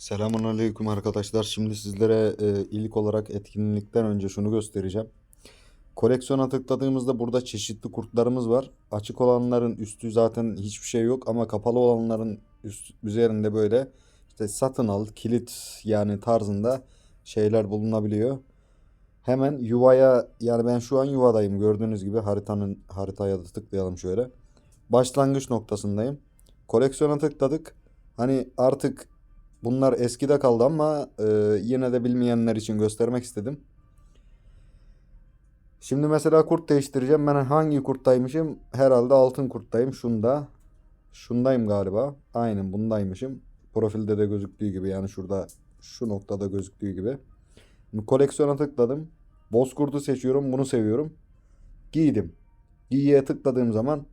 Selamun aleyküm arkadaşlar. Şimdi sizlere e, ilk olarak etkinlikten önce şunu göstereceğim. Koleksiyona tıkladığımızda burada çeşitli kurtlarımız var. Açık olanların üstü zaten hiçbir şey yok ama kapalı olanların üst, üzerinde böyle işte satın al, kilit yani tarzında şeyler bulunabiliyor. Hemen yuvaya yani ben şu an yuvadayım gördüğünüz gibi haritanın haritaya da tıklayalım şöyle. Başlangıç noktasındayım. Koleksiyona tıkladık. Hani artık bunlar eskide kaldı ama e, yine de bilmeyenler için göstermek istedim. Şimdi mesela kurt değiştireceğim. Ben hangi kurttaymışım? Herhalde altın kurttayım. Şunda. Şundayım galiba. Aynen bundaymışım. Profilde de gözüktüğü gibi yani şurada şu noktada gözüktüğü gibi. Şimdi koleksiyona tıkladım. Bozkurt'u seçiyorum. Bunu seviyorum. Giydim. Giyiye tıkladığım zaman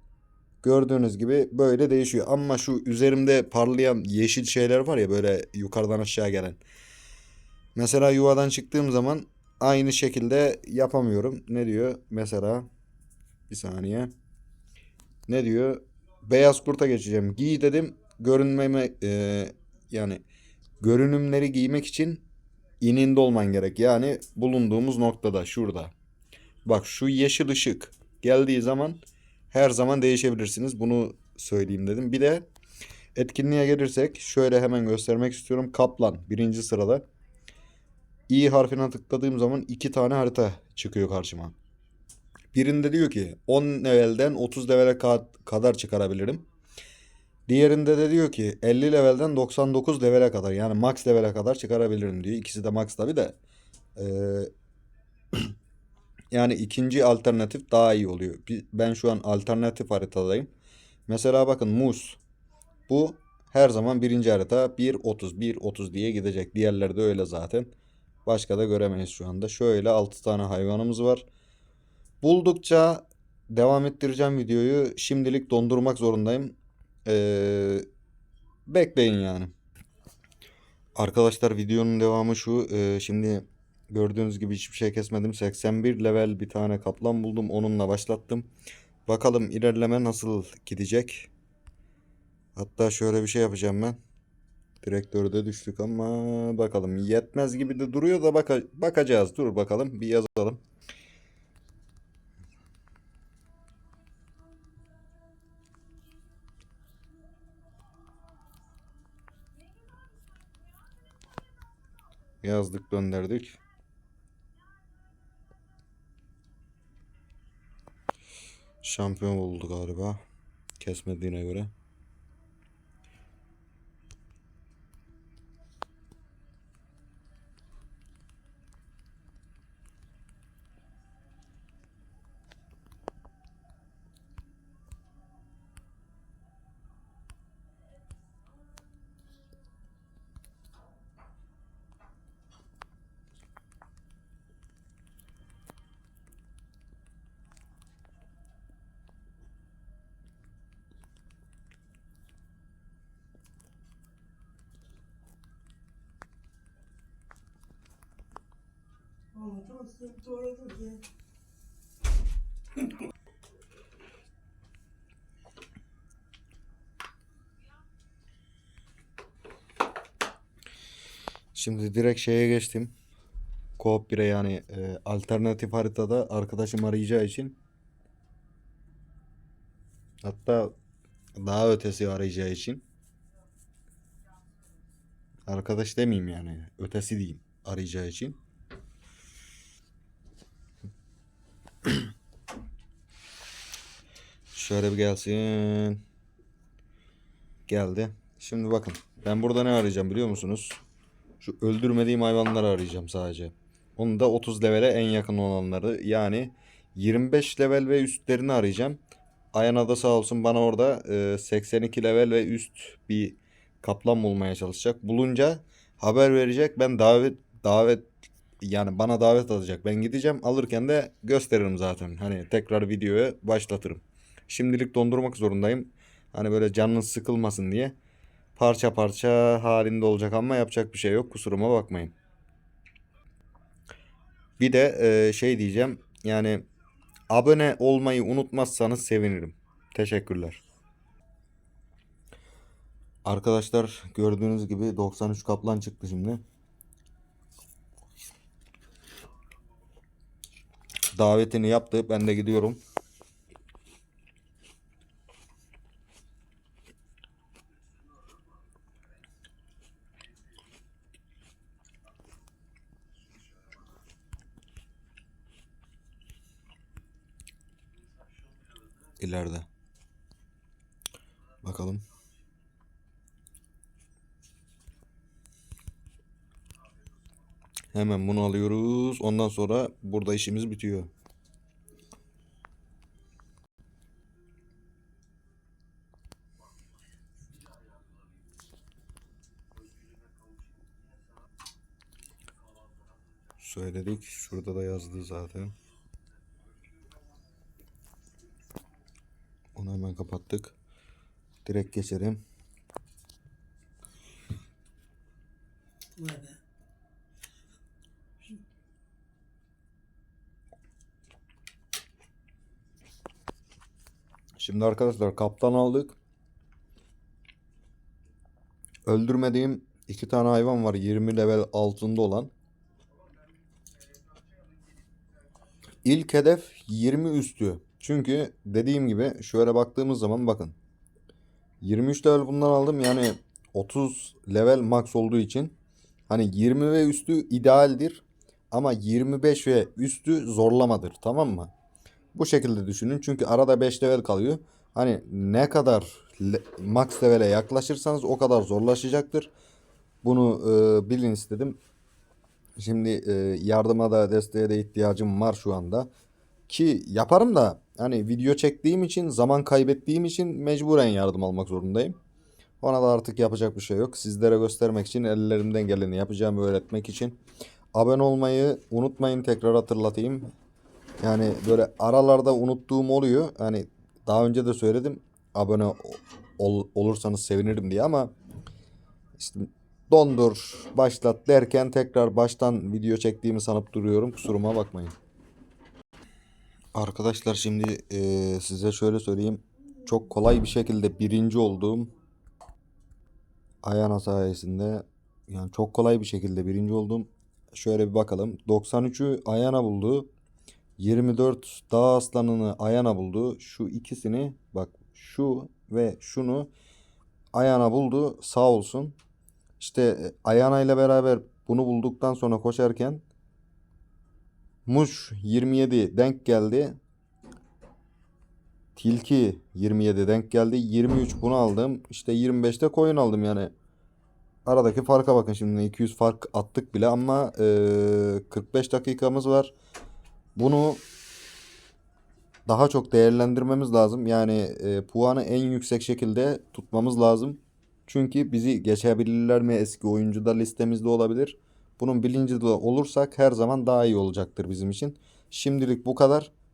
gördüğünüz gibi böyle değişiyor. Ama şu üzerimde parlayan yeşil şeyler var ya böyle yukarıdan aşağı gelen. Mesela yuvadan çıktığım zaman aynı şekilde yapamıyorum. Ne diyor? Mesela bir saniye. Ne diyor? Beyaz kurta geçeceğim. Giy dedim. Görünmeme e, yani görünümleri giymek için ininde olman gerek. Yani bulunduğumuz noktada şurada. Bak şu yeşil ışık geldiği zaman her zaman değişebilirsiniz. Bunu söyleyeyim dedim. Bir de etkinliğe gelirsek şöyle hemen göstermek istiyorum. Kaplan birinci sırada. İ harfine tıkladığım zaman iki tane harita çıkıyor karşıma. Birinde diyor ki 10 levelden 30 levele ka- kadar çıkarabilirim. Diğerinde de diyor ki 50 levelden 99 levele kadar yani max levele kadar çıkarabilirim diyor. İkisi de max tabi de. Ee, yani ikinci alternatif daha iyi oluyor. Ben şu an alternatif haritadayım. Mesela bakın Mus. Bu her zaman birinci harita 1.30 1.30 diye gidecek. Diğerleri de öyle zaten. Başka da göremeyiz şu anda. Şöyle 6 tane hayvanımız var. Buldukça devam ettireceğim videoyu. Şimdilik dondurmak zorundayım. Ee, bekleyin yani. Arkadaşlar videonun devamı şu. Ee, şimdi gördüğünüz gibi hiçbir şey kesmedim. 81 level bir tane kaplan buldum. Onunla başlattım. Bakalım ilerleme nasıl gidecek. Hatta şöyle bir şey yapacağım ben. Direktörde düştük ama bakalım yetmez gibi de duruyor da baka bakacağız. Dur bakalım bir yazalım. Yazdık gönderdik. Şampiyon oldu galiba. Kesmediğine göre. Şimdi direkt şeye geçtim. Co-op 1'e yani e, alternatif haritada arkadaşım arayacağı için. Hatta daha ötesi arayacağı için. Arkadaş demeyeyim yani ötesi diyeyim arayacağı için şöyle bir gelsin geldi şimdi bakın ben burada ne arayacağım biliyor musunuz şu öldürmediğim hayvanları arayacağım sadece. Onu da 30 levele en yakın olanları yani 25 level ve üstlerini arayacağım. Ayana da sağ olsun bana orada e, 82 level ve üst bir kaplan bulmaya çalışacak. Bulunca haber verecek. Ben davet davet yani bana davet atacak. Ben gideceğim. Alırken de gösteririm zaten. Hani tekrar videoya başlatırım. Şimdilik dondurmak zorundayım. Hani böyle canınız sıkılmasın diye parça parça halinde olacak ama yapacak bir şey yok. Kusuruma bakmayın. Bir de e, şey diyeceğim. Yani abone olmayı unutmazsanız sevinirim. Teşekkürler. Arkadaşlar gördüğünüz gibi 93 kaplan çıktı şimdi. Davetini yaptı. Ben de gidiyorum. İleride. Bakalım. Hemen bunu alıyoruz. Ondan sonra burada işimiz bitiyor. Söyledik. Şurada da yazdı zaten. Hemen kapattık. Direkt geçelim. Vay be. Şimdi arkadaşlar kaptan aldık. Öldürmediğim iki tane hayvan var 20 level altında olan. İlk hedef 20 üstü. Çünkü dediğim gibi şöyle baktığımız zaman bakın. 23 level bundan aldım yani 30 level max olduğu için hani 20 ve üstü idealdir ama 25 ve üstü zorlamadır tamam mı? Bu şekilde düşünün çünkü arada 5 level kalıyor. Hani ne kadar le- max level'e yaklaşırsanız o kadar zorlaşacaktır. Bunu e, bilin istedim. Şimdi e, yardıma da desteğe de ihtiyacım var şu anda. Ki yaparım da hani video çektiğim için zaman kaybettiğim için mecburen yardım almak zorundayım. Ona da artık yapacak bir şey yok. Sizlere göstermek için ellerimden geleni yapacağım öğretmek için. Abone olmayı unutmayın tekrar hatırlatayım. Yani böyle aralarda unuttuğum oluyor. Hani daha önce de söyledim abone ol- olursanız sevinirim diye ama işte dondur başlat derken tekrar baştan video çektiğimi sanıp duruyorum. Kusuruma bakmayın. Arkadaşlar şimdi eee, size şöyle söyleyeyim. Çok kolay bir şekilde birinci olduğum Ayana sayesinde yani çok kolay bir şekilde birinci oldum. Şöyle bir bakalım. 93'ü Ayana buldu. 24 Dağ Aslanı'nı Ayana buldu. Şu ikisini bak şu ve şunu Ayana buldu. Sağ olsun. İşte e, Ayana ile beraber bunu bulduktan sonra koşarken Muş 27 denk geldi. Tilki 27 denk geldi. 23 bunu aldım. İşte 25'te koyun aldım yani. Aradaki farka bakın şimdi 200 fark attık bile ama eee, 45 dakikamız var. Bunu daha çok değerlendirmemiz lazım. Yani e, puanı en yüksek şekilde tutmamız lazım. Çünkü bizi geçebilirler mi eski oyuncuda listemizde olabilir. Bunun bilincinde olursak her zaman daha iyi olacaktır bizim için. Şimdilik bu kadar.